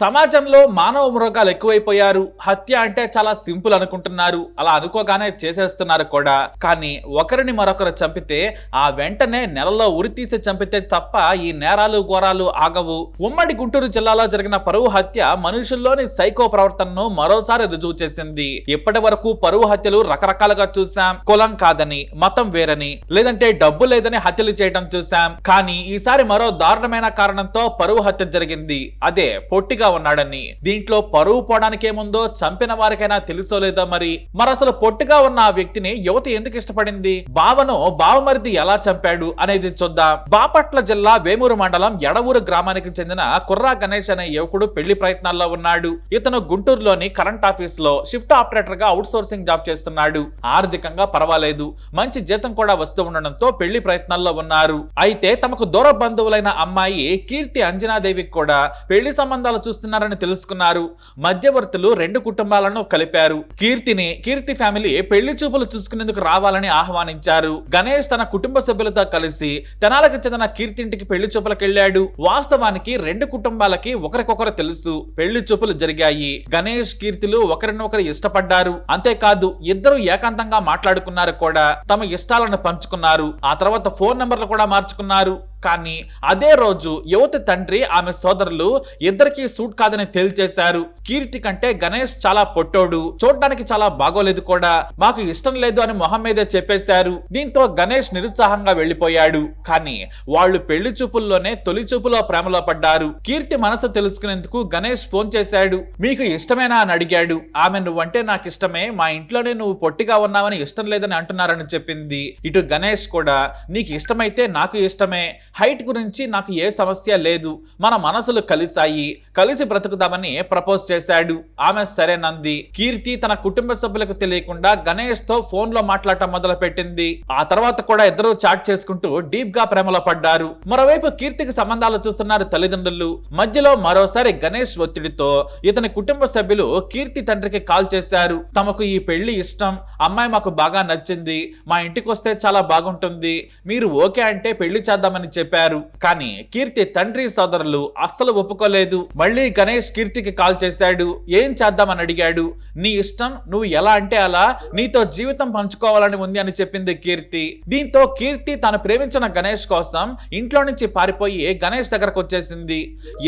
సమాజంలో మానవ మృగాలు ఎక్కువైపోయారు. హత్య అంటే చాలా సింపుల్ అనుకుంటున్నారు. అలా అనుకోగానే చేసేస్తున్నారు కూడా. కానీ ఒకరిని మరొకరు చంపితే ఆ వెంటనే నెలలో ఉరి తీసి చంపితే తప్ప ఈ నేరాలు ఘోరాలు ఆగవు. ఉమ్మడి గుంటూరు జిల్లాలో జరిగిన పరువు హత్య మనుషుల్లోని సైకో ప్రవర్తనను మరోసారి రుజువు చేసింది. ఇప్పటి వరకు పరువు హత్యలు రకరకాలుగా చూసాం కులం కాదని మతం వేరని లేదంటే డబ్బు లేదని హత్యలు చేయడం చూసాం కానీ ఈసారి మరో దారుణమైన కారణంతో పరువు హత్య జరిగింది. అదే పొట్టిగా ఉన్నాడని. దీంట్లో పరువు పోవడానికేముందో చంపిన వారికైనా తెలుసో లేదో మరి. మరి అసలు పొట్టిగా ఉన్న ఆ వ్యక్తిని యువతి ఎందుకు ఇష్టపడింది? బావను బావమరిది ఎలా చంపాడు అనేది చూద్దాం. బాపట్ల జిల్లా వేమూరు మండలం ఎడవూరు గ్రామానికి చెందిన కుర్రా గణేష్ అనే యువకుడు పెళ్ళి ప్రయత్నాల్లో ఉన్నాడు. ఇతను గుంటూరులోని కరెంట్ ఆఫీస్లో షిఫ్ట్ ఆపరేటర్గా అవుట్ సోర్సింగ్ జాబ్ చేస్తున్నాడు. ఆర్థికంగా పర్వాలేదు. మంచి జీతం కూడా వస్తూ ఉండడంతో పెళ్ళి ప్రయత్నాల్లో ఉన్నారు. అయితే తమకు దూర బంధువులైన అమ్మాయి కీర్తి అంజనాదేవికి కూడా పెళ్ళి సంబంధాలు చూస్తున్నారని తెలుసుకున్నారు. మధ్యవర్తులు రెండు కుటుంబాలను కలిపారు. కీర్తిని కీర్తి ఫ్యామిలీ పెళ్ళి చూపులు చూసుకునేందుకు రావాలని ఆహ్వానించారు. గణేష్ తన కుటుంబ సభ్యులతో కలిసి తెనాలకు చెందిన కీర్తి ఇంటికి పెళ్ళి చూపులకు వెళ్ళాడు వాస్తవానికి రెండు కుటుంబాలకి ఒకరికొకరు తెలుసు. పెళ్ళి చూపులు జరిగాయి. గణేష్ కీర్తిలు ఒకరినొకరు ఇష్టపడ్డారు. అంతేకాదు ఇద్దరు ఏకాంతంగా మాట్లాడుకున్నారు కూడా. తమ ఇష్టాలను పంచుకున్నారు. ఆ తర్వాత ఫోన్ నెంబర్లు కూడా మార్చుకున్నారు. కానీ అదే రోజు యువతి తండ్రి ఆమె సోదరులు ఇద్దరికి సూట్ కాదని తేల్చేశారు. కీర్తి కంటే గణేష్ చాలా పొట్టోడు చూడడానికి చాలా బాగోలేదు కూడా. మాకు ఇష్టం లేదు అని మొహం మీదే చెప్పేశారు. దీంతో గణేష్ నిరుత్సాహంగా వెళ్ళిపోయాడు కానీ వాళ్ళు పెళ్ళి చూపుల్లోనే తొలి చూపులో ప్రేమలో పడ్డారు. కీర్తి మనసు తెలుసుకునేందుకు గణేష్ ఫోన్ చేశాడు. మీకు ఇష్టమేనా? అని అడిగాడు. ఆమె నువ్వంటే నాకు ఇష్టమే. మా ఇంట్లోనే నువ్వు పొట్టిగా ఉన్నావని ఇష్టం లేదని అంటున్నారని చెప్పింది. ఇటు గణేష్ కూడా నీకు ఇష్టమైతే నాకు ఇష్టమే. హైట్ గురించి నాకు ఏ సమస్య లేదు. మన మనసులు కలిసాయి కలిసి బ్రతుకుదామని ప్రపోజ్ చేశాడు. ఆమె సరేనంది కీర్తి తన కుటుంబ సభ్యులకు తెలియకుండా గణేష్తో ఫోన్లో మాట్లాడటం మొదలు పెట్టింది ఆ తర్వాత కూడా ఇద్దరు చాట్ చేసుకుంటూ డీప్గా ప్రేమలో పడ్డారు. మరోవైపు కీర్తికి సంబంధాలు చూస్తున్నారు తల్లిదండ్రులు. మధ్యలో మరోసారి గణేష్ ఒత్తిడితో ఇతని కుటుంబ సభ్యులు కీర్తి తండ్రికి కాల్ చేశారు. తమకు ఈ పెళ్ళి ఇష్టం. అమ్మాయి మాకు బాగా నచ్చింది. మా ఇంటికి వస్తే చాలా బాగుంటుంది. మీరు ఓకే అంటే పెళ్ళి చేద్దామని చెప్పి చెప్పారు. కానీ కీర్తి తండ్రి సోదరులు అస్సలు ఒప్పుకోలేదు. మళ్ళీ గణేష్ కీర్తికి కాల్ చేశాడు. ఏం చేద్దామని అడిగాడు. నీ ఇష్టం నువ్వు ఎలా అంటే అలా నీతో జీవితం పంచుకోవాలని ఉంది అని చెప్పింది కీర్తి. దీంతో కీర్తి తను ప్రేమించిన గణేష్ కోసం ఇంట్లో నుంచి పారిపోయి గణేష్ దగ్గరకు వచ్చేసింది.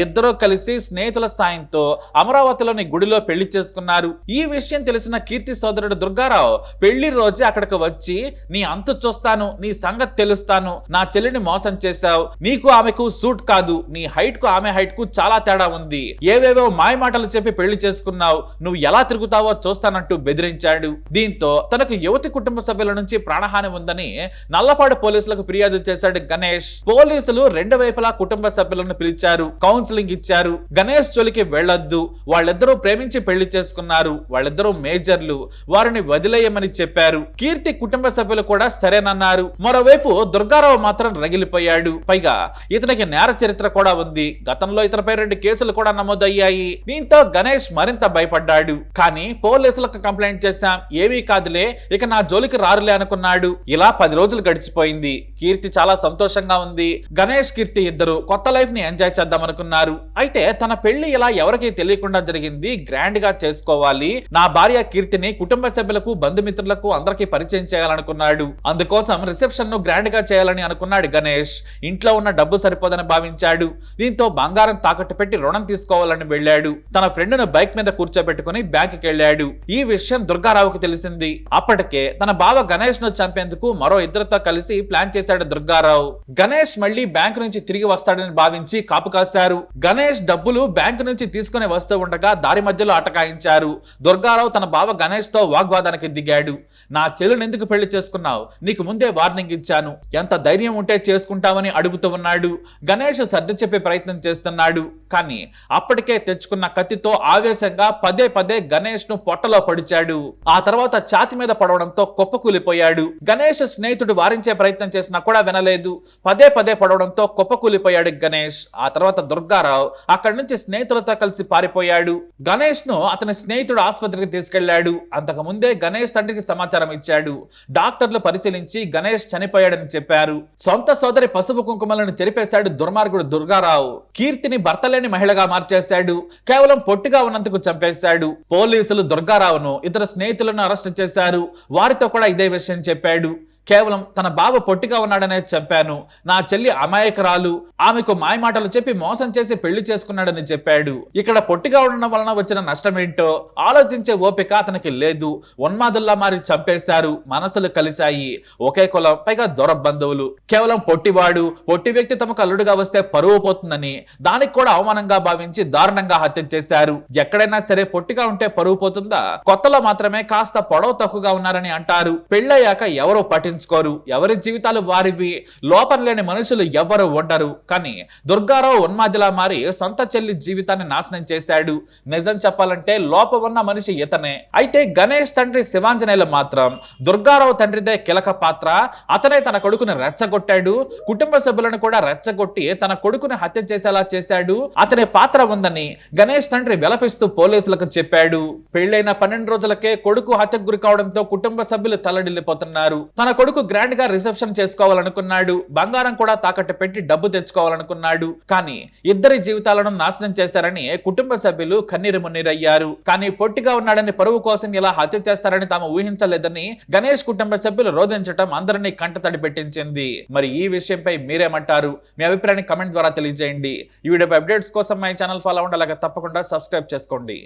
ఇద్దరూ కలిసి స్నేహితుల సాయంతో అమరావతిలోని గుడిలో పెళ్ళి చేసుకున్నారు. ఈ విషయం తెలిసిన కీర్తి సోదరుడు దుర్గారావు పెళ్ళి రోజే అక్కడికి వచ్చి నీ అంతు చూస్తాను నీ సంగతి తెలుస్తాను నా చెల్లిని మోసం చేశావు నీకు ఆమెకు సూట్ కాదు. నీ హైట్కు ఆమె హైట్కు చాలా తేడా ఉంది. ఏవేవో మాయ మాటలు చెప్పి పెళ్ళి చేసుకున్నావు. నువ్వు ఎలా తిరుగుతావో చూస్తానంటూ బెదిరించాడు. దీంతో తనకు యువతి కుటుంబ సభ్యుల నుంచి ప్రాణహాని ఉందని నల్లపాడు పోలీసులకు ఫిర్యాదు చేశాడు గణేష్. పోలీసులు రెండు వైపులా కుటుంబ సభ్యులను పిలిచారు. కౌన్సిలింగ్ ఇచ్చారు. గణేష్ జోలికి వెళ్ళొద్దు. వాళ్ళిద్దరూ ప్రేమించి పెళ్ళి చేసుకున్నారు. వాళ్ళిద్దరూ మేజర్లు. వారిని వదిలేయమని చెప్పారు. కీర్తి కుటుంబ సభ్యులు కూడా సరేనన్నారు. మరోవైపు దుర్గారావు మాత్రం రగిలిపోయాడు. పైగా ఇతనికి నేర చరిత్ర కూడా ఉంది. గతంలో ఇతనిపై రెండు కేసులు కూడా నమోదయ్యాయి. దీంతో గణేష్ మరింత భయపడ్డాడు. కానీ పోలీసులకు కంప్లైంట్ చేశాం. ఏమీ కాదులే ఇక నా జోలికి రారులే అనుకున్నాడు. ఇలా పది రోజులు గడిచిపోయింది. కీర్తి చాలా సంతోషంగా ఉంది. గణేష్ కీర్తి ఇద్దరు కొత్త లైఫ్ని ఎంజాయ్ చేద్దాం అనుకున్నారు అయితే తన పెళ్ళి ఇలా ఎవరికీ తెలియకుండా జరిగింది గ్రాండ్గా చేసుకోవాలి. నా భార్య కీర్తిని కుటుంబ సభ్యులకు బంధుమిత్రులకు అందరికీ పరిచయం చేయాలనుకున్నాడు. అందుకోసం రిసెప్షన్ను గ్రాండ్గా చేయాలని అనుకున్నాడు గణేష్. ఇంట్లో ఉన్న డబ్బు సరిపోదని భావించాడు. దీంతో బంగారం తాకట్టు పెట్టి రుణం తీసుకోవాలని వెళ్ళాడు. తన ఫ్రెండ్ను బైక్ మీద కూర్చోబెట్టుకుని బ్యాంకుకి వెళ్ళాడు ఈ విషయం దుర్గారావుకి తెలిసింది. అప్పటికే తన బావ గణేష్ను చంపేందుకు మరో ఇద్దరితో కలిసి ప్లాన్ చేశాడు దుర్గారావు. గణేష్ మళ్ళీ బ్యాంకు నుంచి తిరిగి వస్తాడని భావించి కాపు కాశారు. గణేష్ డబ్బులు బ్యాంకు నుంచి తీసుకుని వస్తూ ఉండగా దారి మధ్యలో అటకాయించారు. దుర్గారావు తన బావ గణేష్తో వాగ్వాదానికి దిగాడు. నా చెల్లెని ఎందుకు పెళ్ళి చేసుకున్నావు? నీకు ముందే వార్నింగ్ ఇచ్చాను. ఎంత ధైర్యం ఉంటే చేసుకుంటావని అడుగుతూ ఉన్నాడు. గణేష్ సర్ది చెప్పే ప్రయత్నం చేస్తున్నాడు. కానీ అప్పటికే తెచ్చుకున్న కత్తితో ఆవేశంగా పదే పదే గణేష్ను పొట్టలో పడిచాడు. ఆ తర్వాత ఛాతి మీద పడవడంతో కుప్పకూలిపోయాడు గణేష్ స్నేహితుడు వారించే ప్రయత్నం చేసినా కూడా వినలేదు. పదే పదే పడవడంతో కుప్పకూలిపోయాడు గణేష్. ఆ తర్వాత దుర్గారావు అక్కడి నుంచి స్నేహితులతో కలిసి పారిపోయాడు. గణేష్ను అతని స్నేహితుడు ఆసుపత్రికి తీసుకెళ్ళాడు అంతకు ముందే గణేష్ తండ్రికి సమాచారం ఇచ్చాడు. డాక్టర్లు పరిశీలించి గణేష్ చనిపోయాడని చెప్పారు. సొంత సోదరి పసుపు పసుపు కుంకుమలను చెరిపేశాడు దుర్మార్గుడు దుర్గారావు. కీర్తిని భర్త లేని మహిళగా మార్చేశాడు. కేవలం పొట్టిగా ఉన్నందుకు చంపేశాడు. పోలీసులు దుర్గారావును ఇతర స్నేహితులను అరెస్ట్ చేశారు. వారితో కూడా ఇదే విషయం చెప్పాడు. కేవలం తన బావ పొట్టిగా ఉన్నాడనే చెప్పాను. నా చెల్లి అమాయకురాలు. ఆమెకు మాయమాటలు చెప్పి మోసం చేసి పెళ్ళి చేసుకున్నాడని చెప్పాడు. ఇక్కడ పొట్టిగా ఉండడం వలన వచ్చిన నష్టం ఏంటో ఆలోచించే ఓపిక అతనికి లేదు. ఉన్మాదుల్లా మారి చంపేశారు. మనసులు కలిశాయి. ఒకే కులం పైగా దొర బంధువులు. కేవలం పొట్టివాడు పొట్టి వ్యక్తి తమకు అల్లుడుగా వస్తే పరువు పోతుందని దానికి కూడా అవమానంగా భావించి దారుణంగా హత్య చేశారు. ఎక్కడైనా సరే పొట్టిగా ఉంటే పరువు పోతుందా? కొత్తలో మాత్రమే కాస్త పొడవు తక్కువగా ఉన్నారని అంటారు. పెళ్ళయ్యాక ఎవరో పట్టించుకోరు ఎవరి జీవితాలు వారివి లోపం లేని మనుషులు ఎవరు ఉండరు. కానీ దుర్గారావు ఉన్మాదిలా మారి సొంత చెల్లి జీవితాన్ని నాశనం చేశాడు. నిజం చెప్పాలంటే లోపం ఉన్న మనిషి ఇతనే. అయితే గణేష్ తండ్రి శివాంజనేయులు మాత్రం దుర్గారావు తండ్రిదే కీలక పాత్ర. అతనే తన కొడుకుని రెచ్చగొట్టాడు. కుటుంబ సభ్యులను కూడా రెచ్చగొట్టి తన కొడుకుని హత్య చేసేలా చేశాడు. అతని పాత్ర ఉందని గణేష్ తండ్రి విలపిస్తూ పోలీసులకు చెప్పాడు. పెళ్ళైన పన్నెండు రోజులకే కొడుకు హత్యకు గురి కావడంతో కుటుంబ సభ్యులు తల్లడిల్లిపోతున్నారు. తన కొడుకు గ్రాండ్గా రిసెప్షన్ చేసుకోవాలనుకున్నాడు. బంగారం కూడా తాకట్టు పెట్టి డబ్బు తెచ్చుకోవాలనుకున్నాడు. కానీ ఇద్దరి జీవితాలను నాశనం చేస్తారని కుటుంబ సభ్యులు కన్నీరు మున్నీరయ్యారు. కానీ పొట్టిగా ఉన్నాడని పరువు కోసం ఇలా హత్య చేస్తారని తాము ఊహించలేదని గణేష్ కుటుంబ సభ్యులు రోధించడం అందరినీ కంటతడి పెట్టించింది. మరి ఈ విషయంపై మీరేమంటారు? మీ అభిప్రాయాన్ని కమెంట్ ద్వారా తెలియజేయండి. ఈ వీడియో అప్డేట్స్ కోసం మై ఛానల్ ఫాలో అవ్వండి. అలాగే తప్పకుండా సబ్స్క్రైబ్ చేసుకోండి.